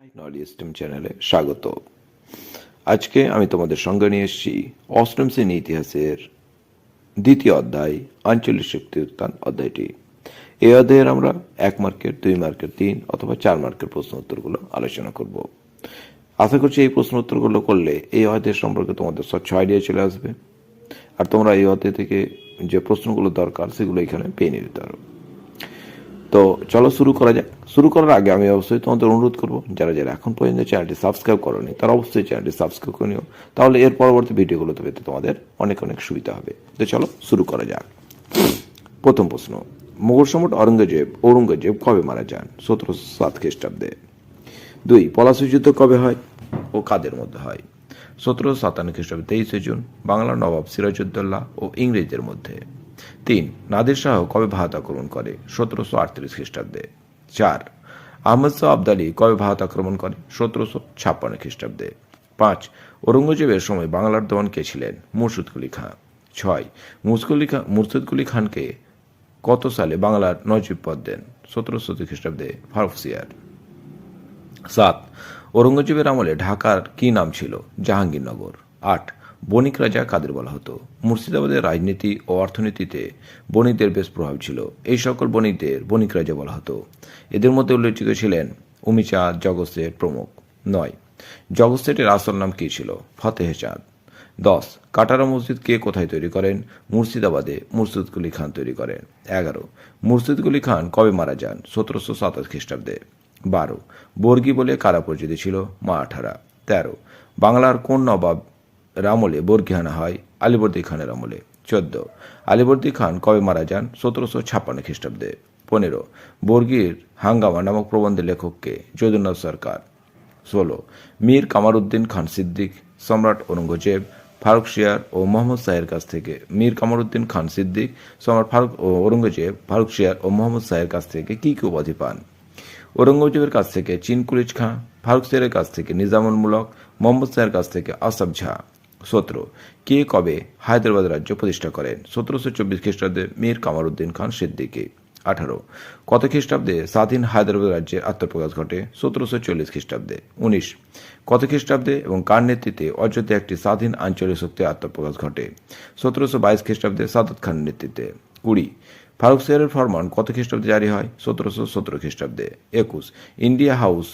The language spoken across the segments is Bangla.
নলেজ স্টেম চ্যানেলে স্বাগত। আজকে আমি তোমাদের সঙ্গে নিয়ে এসেছি অষ্টম শ্রেণি ইতিহাসের দ্বিতীয় অধ্যায়, আঞ্চলিক শক্তি উত্থান অধ্যায়টি। এই অধ্যায়ের আমরা এক মার্কের, দুই মার্কের, তিন অথবা চার মার্কের প্রশ্ন উত্তরগুলো আলোচনা করব। আশা করছি এই প্রশ্ন উত্তরগুলো করলে এই অধ্যায় সম্পর্কে তোমাদের স্বচ্ছ আইডিয়া চলে আসবে। আর তোমরা এই অধ্যায় থেকে যে প্রশ্নগুলো দরকার, সেগুলো এখানে পেয়ে নিতে পারো। তো চলো শুরু করা যাক। শুরু করার আগে আমি অবশ্যই তোমাদের অনুরোধ করব, যারা যারা এখন পর্যন্ত চ্যানেলটি সাবস্ক্রাইব করনি, তারা অবশ্যই চ্যানেলটি সাবস্ক্রাইব করে নিও। তাহলে এর পরবর্তী ভিডিওগুলো তো পেতে তোমাদের অনেক অনেক সুবিধা হবে। তো চলো শুরু করা যাক। প্রথম প্রশ্ন মোগল সম্রাট অরঙ্গজেব ঔরঙ্গজেব কবে মারা যান? সতেরোশো সাত খ্রিস্টাব্দে। দুই, পলাশী যুদ্ধ কবে হয়? ও কাদের মধ্যে হয়? সতেরোশো সাতান্ন খ্রিস্টাব্দে তেইশে জুন, বাংলার নবাব সিরাজউদ্দৌলা ও ইংরেজদের মধ্যে। তিন, নাদির শাহ কবে ভারত আক্রমণ করে? সতেরোশো আটত্রিশ খ্রিস্টাব্দে। চার, আহমদ শাহ আবদালি কবে ভারত আক্রমণ করে? সতেরোশো ছাপ্পান্ন খ্রিস্টাব্দে। পাঁচ, ঔরঙ্গজেবের সময় বাংলার দেওয়ান কে ছিলেন? মুর্শিদ কুলি খাঁ ছয় মুসকুলি খান, মুর্শিদ কুলি খানকে কত সালে বাংলার নজিব পদ দেন? সতেরোশো খ্রিস্টাব্দে ফারুকসিয়ার সাত, ঔরঙ্গজেবের আমলে ঢাকার কি নাম ছিল? জাহাঙ্গীরনগর। আট বণিক রাজা কাদের বলা হতো? মুর্শিদাবাদের রাজনীতি ও অর্থনীতিতে বণিকদের বেশ প্রভাব ছিল। এই সকল বণিকদের বণিক রাজা বলা হতো। এদের মধ্যে উল্লেখযোগ্য ছিলেন উমিচাঁদ জগৎ প্রমুখ। নয়। জগৎ আসল নাম কি ছিল? ফতেহ চাঁদ দশ। কাটারা মসজিদ কে কোথায় তৈরি করেন? মুর্শিদাবাদে মুর্শিদ কুলি খান তৈরি করেন। এগারো। মুর্শিদ কুলি খান কবে মারা যান? সতেরোশো সাতাশ খ্রিস্টাব্দে। বারো। বর্গী বলে কারা পরিচিত ছিল? মা আঠারা। তেরো। বাংলার কোন নবাব আমলে বর্গী হানা হয় আলিবর্দী খানের আমলে। চোদ্দ। আলিবর্দী খান কবে মারা যান? সতেরোশো ছাপ্পান্ন খ্রিস্টাব্দে। পনেরো। বর্গীর হাঙ্গামা নামক প্রবন্ধের লেখককে যদুনাথ সরকার। ষোলো। মীর কামারউদ্দিন খান সিদ্দিক, সম্রাট ঔরঙ্গজেব, ফারুক শিয়ার ও মোহাম্মদ শাহের কাছ থেকে। মীর কামারউদ্দিন খান সিদ্দিক, সম্রাট ফারুক ও ঔরঙ্গজেব, ফারুক শিয়ার ও মোহাম্মদ শাহের কাছ থেকে কি কি উপাধি পান? ঔরঙ্গজেবের কাছ থেকে চিনকুলিজ খাঁ, ফারুক শিয়ারের কাছ থেকে নিজামুল মুলক, মোহাম্মদ শাহের কাছ থেকে আসাফ ঝা। সতেরো। কে কবে হায়দ্রাবাদ রাজ্য প্রতিষ্ঠা করেন? সতেরোশো চব্বিশ খ্রিস্টাব্দে মীর কামারউদ্দিন খান সিদ্দিকী। আঠারো। কত খ্রিস্টাব্দে স্বাধীন হায়দ্রাবাদ রাজ্যের আত্মপ্রকাশ ঘটে? সতেরোশো চল্লিশ খ্রিস্টাব্দে। উনিশ। কত খ্রিস্টাব্দে এবং কার নেতৃত্বে অযোধ্যা একটি স্বাধীন আঞ্চলিক শক্তি আত্মপ্রকাশ ঘটে? সতেরোশো বাইশ খ্রিস্টাব্দে সাদত খানের নেতৃত্বে। কুড়ি। ফারুক সিয়ারের ফরমান কত খ্রিস্টাব্দে জারি হয়? সতেরোশো সতেরো খ্রিস্টাব্দে। একুশ। India house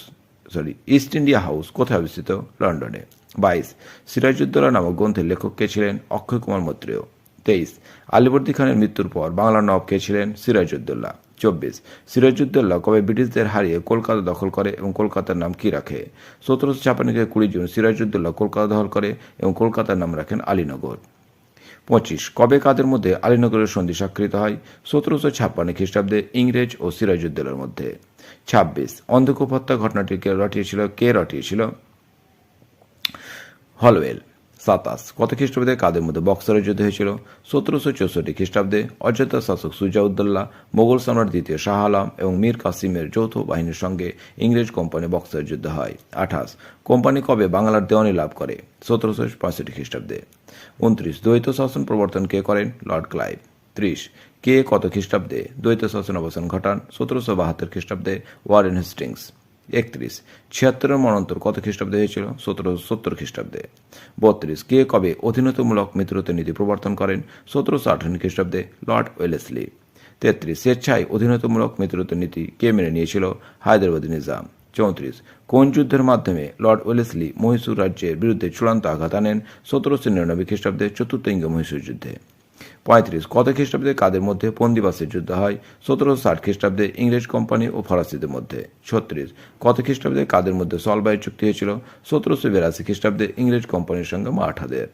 sorry, east India house কোথায় অবস্থিত? লন্ডনে। বাইশ, সিরাজউদ্দৌলা নামক গ্রন্থের লেখক কে ছিলেন? অক্ষয় কুমার মৈত্রেয়। তেইশ, আলিবর্দী খানের মৃত্যুর পর বাংলার নবাব কে ছিলেন? সিরাজউদ্দৌলা। চব্বিশ, সিরাজউদ্দৌলা কবে ব্রিটিশদের হারিয়ে কলকাতা দখল করে এবং কলকাতার নাম কি রাখে? সতেরোশো ছাপান্নকে কুড়ি জুন সিরাজউদ্দৌলা কলকাতা দখল করে এবং কলকাতার নাম রাখেন আলীনগর। পঁচিশ, কবে কাদের মধ্যে আলীনগরের সন্ধি স্বাক্ষরিত হয়? সতেরোশো ছাপ্পান্ন খ্রিস্টাব্দে ইংরেজ ও সিরাজউদ্দৌলার মধ্যে। ছাব্বিশ। অন্ধকূপ হত্যা ঘটনাটিকে রটিয়েছিল, কে রটিয়েছিল? হলওয়েল, সাতাশ। কত খ্রিস্টাব্দে কাদের মধ্যে বক্সারের যুদ্ধ হয়েছিল? সতেরোশো চৌষট্টি খ্রিস্টাব্দে অযোধ্যা শাসক সুজাউদ্দৌল্লা মোগল সম্রাট দ্বিতীয় শাহ আলম এবং মীর কাসিমের যৌথ বাহিনীর সঙ্গে ইংরেজ কোম্পানি বক্সারের যুদ্ধ হয়। আঠাশ। কোম্পানি কবে বাংলার দেওয়ানি লাভ করে? সতেরোশো পঁয়ষট্টি খ্রিস্টাব্দে। উনত্রিশ। দ্বৈত শাসন প্রবর্তন কে করেন? Lord Clive. ত্রিশ। কে কত খ্রিস্টাব্দে? দ্বৈত শাসন অবসান ঘটান। সতেরোশো বাহাত্তর খ্রিস্টাব্দে ওয়ারেন হেস্টিংস। একত্রিশ। ছিয়াত্তরের মরন্তর কত খ্রিস্টাব্দে হয়েছিল? সতেরোশো সত্তর খ্রিস্টাব্দে। বত্রিশ। কে কবে অধীনতামূলক মিত্রতা নীতি প্রবর্তন করেন? সতেরোশো আঠান্ন খ্রিস্টাব্দে লর্ড ওয়েলেসলি। তেত্রিশ। স্বেচ্ছায় অধীনতামূলক মিত্রতা নীতি কে মেনে নিয়েছিল? হায়দ্রাবাদ নিজাম। চৌত্রিশ। কোন যুদ্ধের মাধ্যমে লর্ড ওয়েলেসলি মহীশূর রাজ্যের বিরুদ্ধে চূড়ান্ত আঘাত আনেন? সতেরোশো নিরানব্বই খ্রিস্টাব্দে চতুর্থ ইঙ্গ মহীশূর যুদ্ধে। পঁয়ত্রিশ। কত খ্রিস্টাব্দে কাদের মধ্যে পন্দিবাসের যুদ্ধ হয়? সতেরোশো ষাট খ্রিস্টাব্দে ইংরেজ কোম্পানি ও ফরাসিদের মধ্যে। ছত্রিশ। কত খ্রিস্টাব্দে কাদের মধ্যে সলবাই চুক্তি হয়েছিল? সতেরোশো বিরাশি খ্রিস্টাব্দে ইংরেজ কোম্পানির সঙ্গে মারাঠাদের।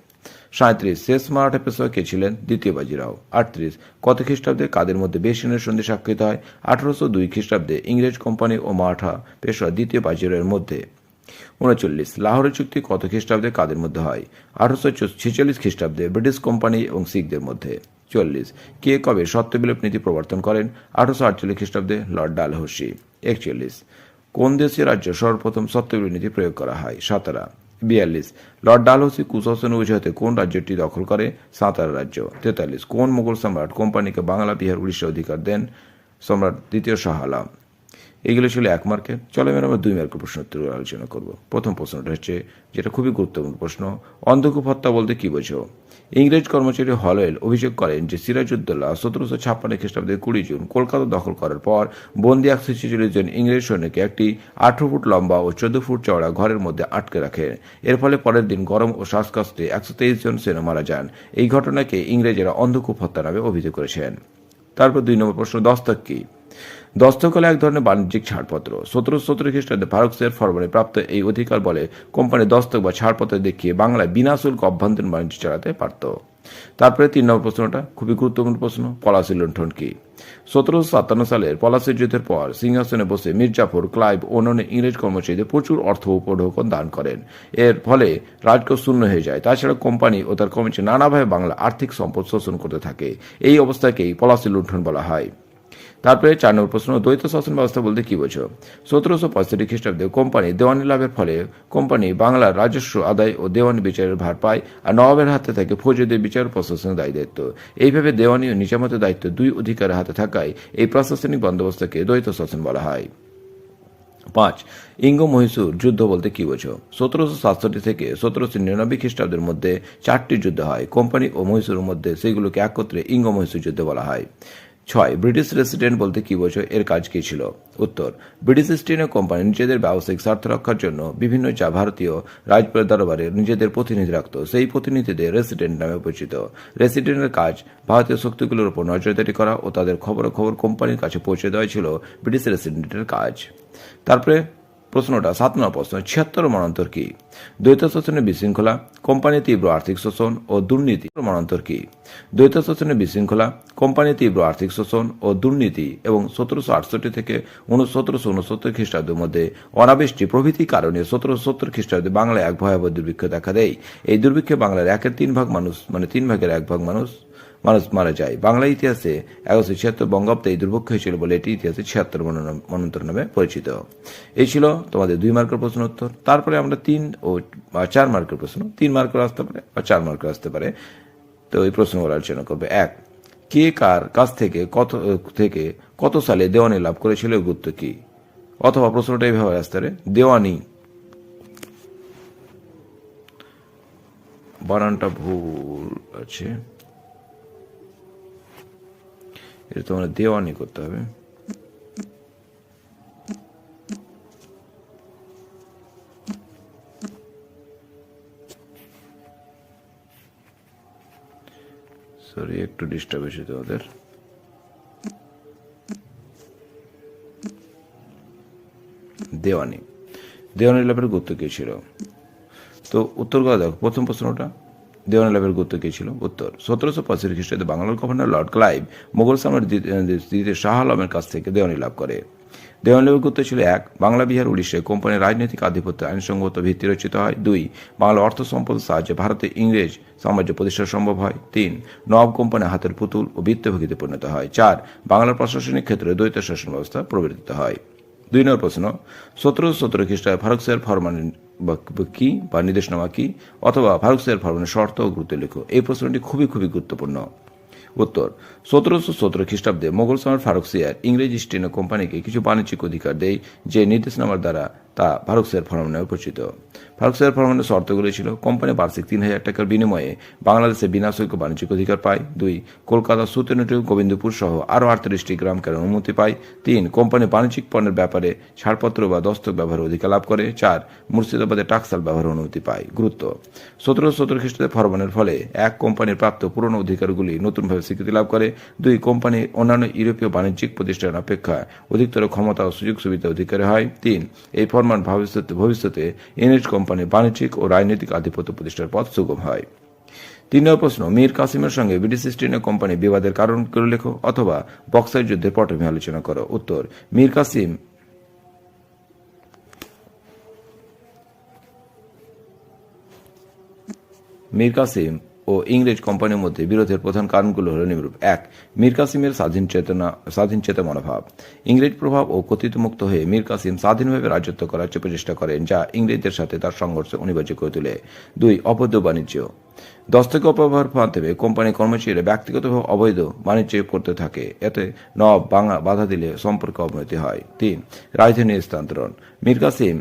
সাঁত্রিশ শেষ মারাঠা পেশোয়া কে ছিলেন? দ্বিতীয় বাজিরাও আটত্রিশ। কত খ্রিস্টাব্দে কাদের মধ্যে বেসিনের সন্ধি স্বাক্ষরিত হয়? আঠারোশো দুই খ্রিস্টাব্দে ইংরেজ কোম্পানি ও মারাঠা পেশোয়া দ্বিতীয় বাজিরাওয়ের মধ্যে। উনচল্লিশ, লাহোরের চুক্তি কত খ্রিস্টাব্দে কাদের মধ্যে হয়? আঠারোশো ছেচল্লিশ খ্রিস্টাব্দে ব্রিটিশ কোম্পানি এবং শিখদের মধ্যে। চল্লিশ, কে কবে সত্যবিলোপ নীতি প্রবর্তন করেন? আঠারোশো আটচল্লিশ খ্রিস্টাব্দে লর্ড ডালহৌসি। একচল্লিশ, কোন দেশীয় রাজ্য সর্বপ্রথম সত্যবিলোপ নীতি প্রয়োগ করা হয়? সাতারা, বিয়াল্লিশ, লর্ড ডালহৌসি কুশাসন অভিযাতে কোন রাজ্যটি দখল করে? সাঁতারা রাজ্য। তেতাল্লিশ, কোন মুঘল সম্রাট কোম্পানিকে বাংলা বিহার উড়িষ্যা অধিকার দেন? সম্রাট দ্বিতীয় শাহ আলম এগুলো ছিল এক মার্কের চলো এবার আমরা দুই মার্কের প্রশ্ন উত্তর আলোচনা করব। প্রথম প্রশ্নটা হচ্ছে, যেটা খুবই গুরুত্বপূর্ণ প্রশ্ন, অন্ধকূপ হত্যা বলতে কি বোঝো? ইংরেজ কর্মচারী হলওয়েল অভিযোগ করেন যে, সিরাজউদ্দৌলা সতেরোশো ছাপ্পান্ন খ্রিস্টাব্দের কুড়ি জুন কলকাতা দখল করার পর বন্দি একশো ছেচল্লিশ জন ইংরেজ সৈন্যকে একটি আঠারো ফুট লম্বা ও চোদ্দ ফুট চওড়া ঘরের মধ্যে আটকে রাখে। এর ফলে পরের দিন গরম ও শ্বাসকষ্টে একশো তেইশ জন সেনা মারা যান। এই ঘটনাকে ইংরেজেরা অন্ধকূপ হত্যা নামে অভিযোগ করেছেন। তারপর দুই নম্বর প্রশ্ন, দস্তক কি? দস্তক হলো এক ধরনের বাণিজ্যিক ছাড়পত্র। সতেরো সতেরো খ্রিস্টাব্দে শেয়ার ফরমানে প্রাপ্ত এই অধিকার বলে কোম্পানি দস্তক বা ছাড়পত্র দেখিয়ে বাংলায় বিনা শুল্ক অভ্যন্তরীণ বাণিজ্য চালাতে পারত। তারপরে তিন নম্বর প্রশ্নটা, খুবই গুরুত্বপূর্ণ প্রশ্ন পলাশি লুণ্ঠন কি? সতেরোশো সাতান্ন সালের পলাশির যুদ্ধের পর সিংহাসনে বসে মির্জাফর ক্লাইভ অন্যান্য ইংরেজ কর্মচারীদের প্রচুর অর্থ উপঢৌকন দান করেন। এর ফলে রাজকোষ শূন্য হয়ে যায়। তাছাড়া কোম্পানি ও তার কর্মচারী নানাভাবে বাংলা আর্থিক সম্পদ শোষণ করতে থাকে। এই অবস্থাকেই পলাশি লুণ্ঠন বলা হয়। তারপরে চার নম্বর প্রশ্ন, দ্বৈত শাসন ব্যবস্থা বলতে কি বোঝো? সতেরোশো পঁয়ষট্টি খ্রিস্টাব্দে কোম্পানি দেওয়ানি লাভের ফলে কোম্পানি বাংলার রাজস্ব আদায় ও দেওয়ানি বিচারের ভার পায় আর নবাবের হাতে থাকে ফৌজদের বিচার প্রশাসনের দায়ী দায়িত্ব। এইভাবে দেওয়ানি ও নিজামতের দায়িত্ব দুই অধিকারের হাতে থাকায় এই প্রশাসনিক বন্দোবস্তকে দ্বৈত শাসন বলা হয়। পাঁচ ইঙ্গ মহীশূর যুদ্ধ বলতে কি বোঝো? সতেরোশো সাতষট্টি থেকে সতেরোশো নিরানব্বই খ্রিস্টাব্দের মধ্যে চারটি যুদ্ধ হয়। কোম্পানি ও মহীশূরের মধ্যে সেগুলোকে একত্রে ইঙ্গ মহীশূর যুদ্ধ বলা হয়। ছয় ব্রিটিশ রেসিডেন্ট বলতে কি বোঝো এর কাজ কি ছিল? উত্তর ব্রিটিশ ইস্ট ইন্ডিয়া কোম্পানি নিজেদের ব্যবসায়িক স্বার্থ রক্ষার জন্য বিভিন্ন চা ভারতীয় রাজপুরের দরবারে নিজেদের প্রতিনিধি রাখত। সেই প্রতিনিধিদের রেসিডেন্ট নামে পরিচিত। রেসিডেন্টের কাজ, ভারতীয় শক্তিগুলোর উপর নজরদারি করা ও তাদের খবর খবর কোম্পানির কাছে পৌঁছে দেওয়া ছিল ব্রিটিশ রেসিডেন্টের কাজ। তারপরে প্রশ্নটা সাত নম্বর প্রশ্ন, ছিয়াত্তর মনান্তর কি? দ্বৈত শোষণের বিশৃঙ্খলা কোম্পানির তীব্র আর্থিক শোষণ ও দুর্নীতি মনান্তর কি? দ্বৈত শোষণের বিশৃঙ্খলা কোম্পানির তীব্র আর্থিক শোষণ ও দুর্নীতি এবং সতেরোশো আটষট্টি থেকে সতেরোশো উনসত্তর খ্রিস্টাব্দের মধ্যে অনাবৃষ্টি প্রভৃতি কারণে সতেরোশো সত্তর খ্রিস্টাব্দে বাংলায় এক ভয়াবহ দুর্ভিক্ষ দেখা দেয়। এই দুর্ভিক্ষে বাংলার একের তিন ভাগ মানুষ মানে তিন ভাগের এক ভাগ মানুষ মানুষ মারা যায়। বাংলা ইতিহাসে এগারোশো ছিয়াত্তর বঙ্গাব্দে এই দুর্ভিক্ষ হয়েছিল বলে এটি ইতিহাসে ছিয়াত্তর মনন্তর নামে পরিচিত। এই ছিল তোমাদের দুই মার্কের প্রশ্ন উত্তর। তারপরে আমরা তিন ও চার মার্কের প্রশ্ন। তিন মার্কের আসতে পারে বা চার মার্কের আসতে পারে। তো এই প্রশ্নগুলো আলোচনা করবে। এক, কে কার কাছ থেকে কত থেকে কত সালে দেওয়ানি লাভ করেছিল গুরুত্ব কি? অথবা প্রশ্নটা এইভাবে আসতে পারে। দেওয়ানি। বানানটা ভুল আছে। এটা তোমরা দেওয়ানি করতে হবে সরি একটু ডিস্টার্ব হয়েছে তোমাদের দেওয়ানি। দেওয়ানি লাভের গুরুত্ব কি ছিল? তো উত্তর কথা দেখো প্রথম প্রশ্নটা দেওয়ানি লাভের গুরুত্ব কী ছিল? উত্তর, সতেরোশো পঁচাশি খ্রিস্টাব্দে বাংলার গভর্নর লর্ড ক্লাইভ মোগল সাম্রাজ্য শাহ আলমের কাছ থেকে দেওয়ানি লাভ করে। দেওয়ানি লাভের গুরুত্ব ছিল এক, বাংলা, বিহার উড়িষ্যায় কোম্পানির রাজনৈতিক আধিপত্য আইনসঙ্গত ভিত্তি রচিত হয়। দুই, বাংলা অর্থ সম্পদ সাহায্যে ভারতে ইংরেজ সাম্রাজ্য প্রতিষ্ঠা সম্ভব হয়। তিন নব কোম্পানি হাতের পুতুল ও বৃত্তভোগীতে পরিণত হয়। চার, বাংলার প্রশাসনিক ক্ষেত্রে দ্বৈত শাসন ব্যবস্থা প্রবর্তিত হয়। দুই নম্বর প্রশ্ন সতেরোশো সতেরো খ্রিস্টায় ফারুক সাহের ফরমানের কি বা নির্দেশনামা কি অথবা ফারুক সাহের ফরমানের শর্ত ও গুরুত্ব লেখ। এই প্রশ্নটি খুবই খুবই গুরুত্বপূর্ণ। উত্তর সতেরোশো সতেরো খ্রিস্টাব্দে মোগল সম্রাট ফারুক সিয়ার ইংরেজ ইস্ট ইন্ডিয়া কোম্পানিকে কিছু বাণিজ্যিক অধিকার দেয় যে নির্দেশনামার দ্বারা তা ফারুক সিয়ার ফরমান নামে পরিচিত। ফারুক সিয়ার ফরমানের শর্তগুলি ছিল, কোম্পানি বার্ষিক তিন হাজার টাকার বিনিময়ে বাংলাদেশে বিনা শুল্ক বাণিজ্যিক অধিকার পায়। দুই, কলকাতা সুতেনটি, গোবিন্দপুর সহ আরও আটত্রিশটি গ্রাম কেনার অনুমতি পায়। তিন, কোম্পানি বাণিজ্যিক পণ্যের ব্যাপারে ছাড়পত্র বা দস্তক ব্যবহারের অধিকার লাভ করে। চার, মুর্শিদাবাদে টাকসাল ব্যবহারের অনুমতি পায়। গুরুত্ব, সতেরো সতেরো খ্রিস্টাব্দে ফরমানের ফলে এক কোম্পানির প্রাপ্ত পুরনো অধিকারগুলি নতুনভাবে স্বীকৃতি লাভ করে। দুই, কোম্পানি অন্যান্য ইউরোপীয় বাণিজ্যিক প্রতিষ্ঠান অপেক্ষা অধিকতর ক্ষমতা ও সুযোগ সুবিধা অধিকারী হয়। তিন, এই ফরমান ভবিষ্যতে ভবিষ্যতে ইংরেজ কোম্পানি বাণিজ্যিক ও রাজনৈতিক আধিপত্য প্রতিষ্ঠার পথ সুগম হয়। তিন নম্বর প্রশ্ন, মীর কাসিমের সঙ্গে ব্রিটিশ ইস্ট ইন্ডিয়া কোম্পানি বিবাদের কারণ করে লেখো অথবা বক্সাইড যুদ্ধের পটভূমি আলোচনা করো। উত্তর, মীর কাসিম। মীর কাসিম। ও ইংরেজ কোম্পানির মধ্যে বিরোধের প্রধান কারণগুলো হল নিম্নরূপ। এক, মীর কাসিমের স্বাধীন চেতনা, স্বাধীন চেতা মনোভাব। ইংরেজ প্রভাব ও কর্তৃত্বমুক্ত হয়ে মীর কাসিম স্বাধীনভাবে রাজত্ব করার প্রচেষ্টা করেন, যা ইংরেজদের সাথে তার সংঘর্ষ অনিবার্য করে তোলে। দুই, অবৈধ বাণিজ্য। দস্তকে অপব্যবহার মাধ্যমে কোম্পানি কর্মচারীরা ব্যক্তিগতভাবে অবৈধ বাণিজ্য করতে থাকে। এতে নব বাংলা বাধা দিলে সম্পর্কে অবনতি হয়। তিন, রাজধানী স্থানান্তরণ। মীর কাসিম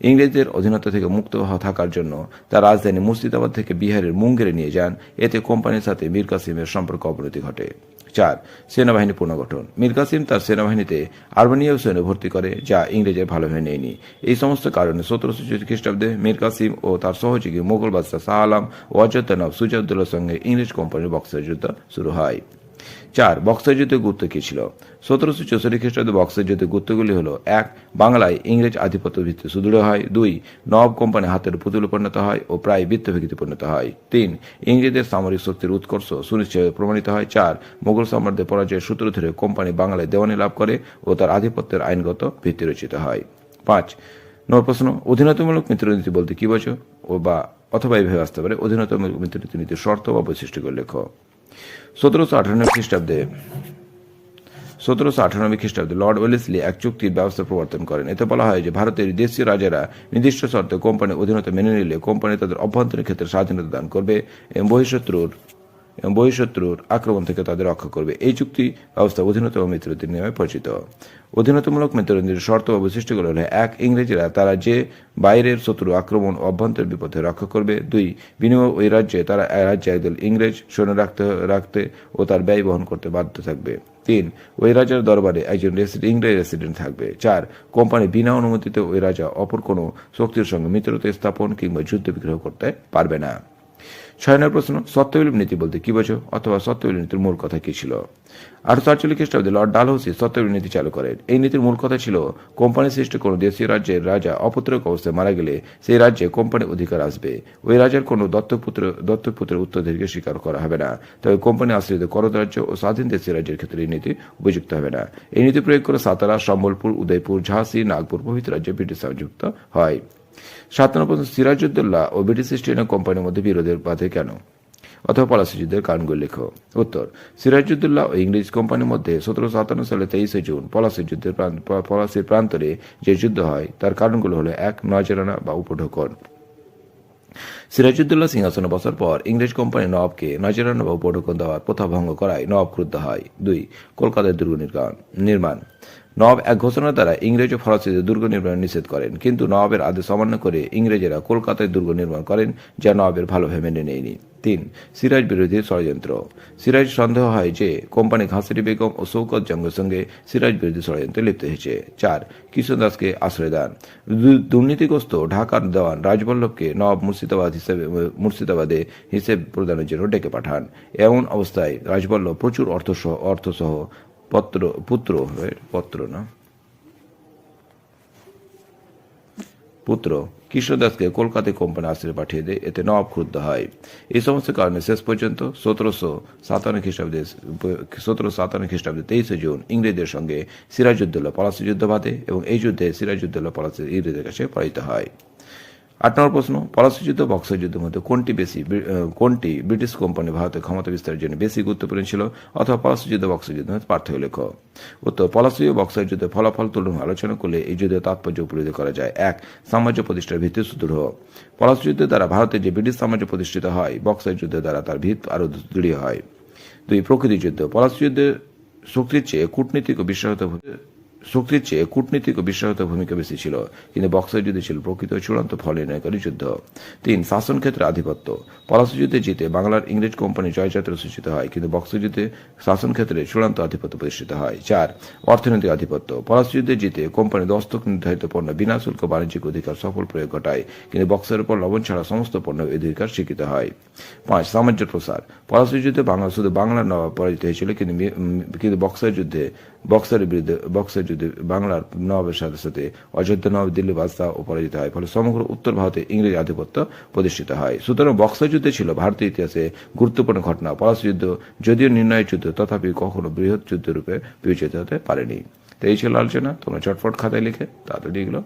ইংরেজদের অধীনতা থেকে মুক্ত থাকার জন্য তার রাজধানী মুর্শিদাবাদ থেকে বিহারের মুঙ্গেরে নিয়ে যান। এতে কোম্পানির সাথে মীর কাসিমের সম্পর্ক অবনতি ঘটে। চার, সেনাবাহিনী পুনর্গঠন। মীর কাসিম তার সেনাবাহিনীতে আরবানিয়া সৈন্য ভর্তি করে, যা ইংরেজের ভালোভাবে নেয়নি। এই সমস্ত কারণে সতেরোশো চৌষট্টি খ্রিস্টাব্দে মীর কাসিম ও তার সহযোগী মোগল বাদশাহ শাহ আলম ও অযোধ্যা নব সঙ্গে ইংরেজ কোম্পানির বক্সার যুদ্ধ শুরু হয়। চার, বক্সার যুদ্ধের গুরুত্ব কি ছিল? সতেরোশো চৌষট্টি খ্রিস্টাব্দে বক্সার যুদ্ধের গুরুত্বগুলি হল, এক, বাংলায় ইংরেজ আধিপত্য ভিত্তি সুদৃঢ় হয়। দুই, নব কোম্পানি হাতের পুতুলে পরিণত হয় ও প্রায় বৃত্তভিত্তিতে পরিণত হয়। তিন, ইংরেজদের সামরিক শক্তির উৎকর্ষ সুনিশ্চয় প্রমাণিত হয়। চার, মোগল সাম্রাজ্যের পরাজয়ের সূত্র ধরে কোম্পানি বাংলায় দেওয়ানি লাভ করে ও তার আধিপত্যের আইনগত ভিত্তি রচিত হয়। পাঁচ নম্বর প্রশ্ন, অধীনতামূলক মিত্রনীতি বলতে কি বোঝো? ও বা, অথবা এইভাবে আসতে পারে, অধীনতামূলক মিত্রনীতি নীতির শর্ত বা বৈশিষ্ট্যগুলো লেখো। সতেরোশো আটানব্বই খ্রিস্টাব্দে, সতেরোশো আটানব্বই খ্রিস্টাব্দে লর্ড ওয়েলিসলি এক চুক্তির ব্যবস্থা প্রবর্তন করেন। এতে বলা হয় যে ভারতের দেশীয় রাজারা নির্দিষ্ট শর্তে কোম্পানির অধীনতা মেনে নিলে কোম্পানি তাদের অভ্যন্তরীণ ক্ষেত্রে স্বাধীনতা দান করবে এবং বহিঃশত্রুর এবং বহিঃশত্রুর আক্রমণ থেকে তাদের রক্ষা করবে। এই চুক্তি ব্যবস্থা অধীনতা ও মিত্রনীতির নামে পরিচিত। অধীনতামূলক মিত্রনীতির শর্ত ও বৈশিষ্ট্যগুলো হল এক ইংরেজরা তারা যে বাইরের শত্রু আক্রমণ ও অভ্যন্তরের বিপদে রক্ষা করবে, দুই, বিনিময় ওই রাজ্যে তারা রাজ্যে একদল ইংরেজ সৈন্য রাখতে রাখতে ও তার ব্যয় বহন করতে বাধ্য থাকবে। তিন, ওই রাজার দরবারে একজন ইংরেজ রেসিডেন্ট থাকবে, চার, কোম্পানি বিনা অনুমতিতে ওই রাজা অপর কোনো শক্তির সঙ্গে মিত্রতা স্থাপন কিংবা যুদ্ধ বিগ্রহ করতে পারবে না। ছয় প্রশ্ন, সত্যবিলোপ নীতি বলতে কি বোঝো? অথবা সত্যবিলোপ নীতির মূল কথা কি ছিল? আঠারোশো আটচল্লিশ খ্রিস্টাব্দে লর্ড ডালহৌসি সত্যবিলোপ নীতি চালু করেন। এই নীতির মূল কথা ছিল, কোম্পানি সৃষ্টি কোনো দেশীয় রাজ্যের রাজা অপুত্রক অবস্থায় মারা গেলে সেই রাজ্যে কোম্পানির অধিকার আসবে। ওই রাজার কোনো দত্তপুত্র, দত্তপুত্রের উত্তরাধিকারকে স্বীকার করা হবে না। তবে কোম্পানি আশ্রিত করদ রাজ্য ও স্বাধীন দেশীয় রাজ্যের ক্ষেত্রে এই নীতি উপযুক্ত হবে না। এই নীতি প্রয়োগ করে সাতারা, সম্বলপুর, উদয়পুর, ঝাঁসি, নাগপুর প্রভৃতি রাজ্যে ব্রিটিশ সংযুক্ত হয়। ও ব্রিটিশ ইস্ট ইন্ডিয়া কোম্পানির মধ্যে বিরোধের বাধে কেন? অথবা কারণগুলি উত্তর ও ইংরেজ কোম্পানির মধ্যে সাতান্ন সালে তেইশে জুন পলাশি যুদ্ধের পলাশির প্রান্তরে যে যুদ্ধ হয়, তার কারণগুলো হলো এক নজরানা বা উপঢৌকন। সিরাজউদ্দৌলা সিংহাসনে বসার পর ইংরেজ কোম্পানি নবাবকে নজরানা বা উপঢৌকন দেওয়ার প্রথা ভঙ্গ করায় নবাব ক্রুদ্ধ হয়। দুই কলকাতায় দুর্গ নির্মাণ। নবাব এক ঘোষণা দ্বারা ইংরেজ ও ফরাসিদের দুর্গ নির্মাণ নিষেধ করেন, কিন্তু নবাবের আদেশ অমান্য করে ইংরেজেরা কলকাতায় দুর্গ নির্মাণ করেন, যা নবাবের ভালোভাবে মেনে নেয়নি। তিন, সিরাজ বিরোধী ষড়যন্ত্র। সিরাজ সন্দেহ হয় যে কোম্পানি ঘাসরি বেগম ও শৌকত জঙ্গের সঙ্গে সিরাজ বিরোধী ষড়যন্ত্রে লিপ্ত হয়েছে। চার, কৃষ্ণ দাসকে আশ্রয় দান। দুর্নীতিগ্রস্ত ঢাকার দেওয়ান রাজবল্লভকে নবাব মুর্শিদাবাদ হিসেবে, মুর্শিদাবাদে হিসেব প্রদানের জন্য ডেকে পাঠান। এমন অবস্থায় রাজবল্লভ প্রচুর অর্থ অর্থসহ পত্র, পুত্র পত্র না? পুত্র, কৃষ্ণদাসকে কলকাতায় কোম্পানি আশ্রয় পাঠিয়ে দেয় এতে নবাব ক্রুদ্ধ হয়। এই সমস্ত কারণে শেষ পর্যন্ত সতেরোশো সাতান্ন খ্রিস্টাব্দে, সতেরোশো সাতান্ন খ্রিস্টাব্দে তেইশে জুন ইংরেজদের সঙ্গে সিরাজউদ্দৌলা পলাশি যুদ্ধ বাঁধে এবং এই যুদ্ধে সিরাজউদ্দৌলা পলাশি ইংরেজদের কাছে পরাজিত হয়। আট নম্বর প্রশ্ন, পলাশি যুদ্ধ বক্সার যুদ্ধের মধ্যে কোনটি বেশি কোনটি ব্রিটিশ কোম্পানি ভারতের ক্ষমতা বিস্তারের জন্য বেশি গুরুত্বপূর্ণ ছিল অথবা পলাশি যুদ্ধ বক্সার যুদ্ধের মধ্যে পার্থক্য লেখ? উত্তর, পলাশি ও বক্সার যুদ্ধের ফলাফল তুলনা আলোচনা করলে এই যুদ্ধের তাৎপর্য উপলব্ধি করা যায়। এক, সাম্রাজ্য প্রতিষ্ঠার ভিত্তি সুদৃঢ়। পলাশি যুদ্ধের দ্বারা ভারতের যে ব্রিটিশ সাম্রাজ্য প্রতিষ্ঠিত হয় বক্সার যুদ্ধের দ্বারা তার ভিত আরও দৃঢ় হয়। দুই, প্রকৃতি যুদ্ধ। পলাশি যুদ্ধের শক্তির চেয়ে কূটনীতিক ও বিশ্বাসত শক্তির চেয়ে কূটনীতিক ও বিশ্বাসত ভূমিকা বেশি ছিল। কিন্তু বক্সার যুদ্ধে ছিল প্রকৃত চূড়ান্ত ফল নির্ণয়কারী যুদ্ধ। তিন, শাসন ক্ষেত্রে আধিপত্য। পলাশি যুদ্ধে জিতে বাংলার ইংরেজ কোম্পানি জয়যাত্রা সূচিত হয়, কিন্তু বক্সার যুদ্ধে শাসন ক্ষেত্রে চূড়ান্ত আধিপত্য প্রতিষ্ঠিত হয়। চার, অর্থনৈতিক আধিপত্য। পলাশি যুদ্ধে জিতে কোম্পানি দস্তক নির্ধারিত পণ্য বিনা শুল্ক বাণিজ্যিক অধিকার সফল প্রয়োগ ঘটায়, কিন্তু বক্সের উপর লবণ ছাড়া সমস্ত পণ্য অধিকার স্বীকৃত হয়। পাঁচ সাম্রাজ্য প্রসার। পলাশি যুদ্ধে বাংলা শুধু বাংলার নবাব পরাজিত হয়েছিল, কিন্তু কিন্তু বক্সার যুদ্ধে বক্সারের বিরুদ্ধে, বক্সার যুদ্ধে বাংলার নবাবের সাথে সাথে অযোধ্যা নবাব দিল্লি বাদশাহ ও পরাজিত হয়। ফলে সমগ্র উত্তর ভারতে ইংরেজ আধিপত্য প্রতিষ্ঠিত হয়। সুতরাং বক্সার যুদ্ধে ছিল ভারতীয় ইতিহাসে গুরুত্বপূর্ণ ঘটনা। পলাশ যুদ্ধ যদিও নির্ণয় যুদ্ধ, তথাপি কখনো বৃহৎ যুদ্ধরূপে বিবেচিত হতে পারেনি। তো এই ছিল আলোচনা। তোমরা চটফট খাতায় লিখে তাড়াতাড়ি এগুলো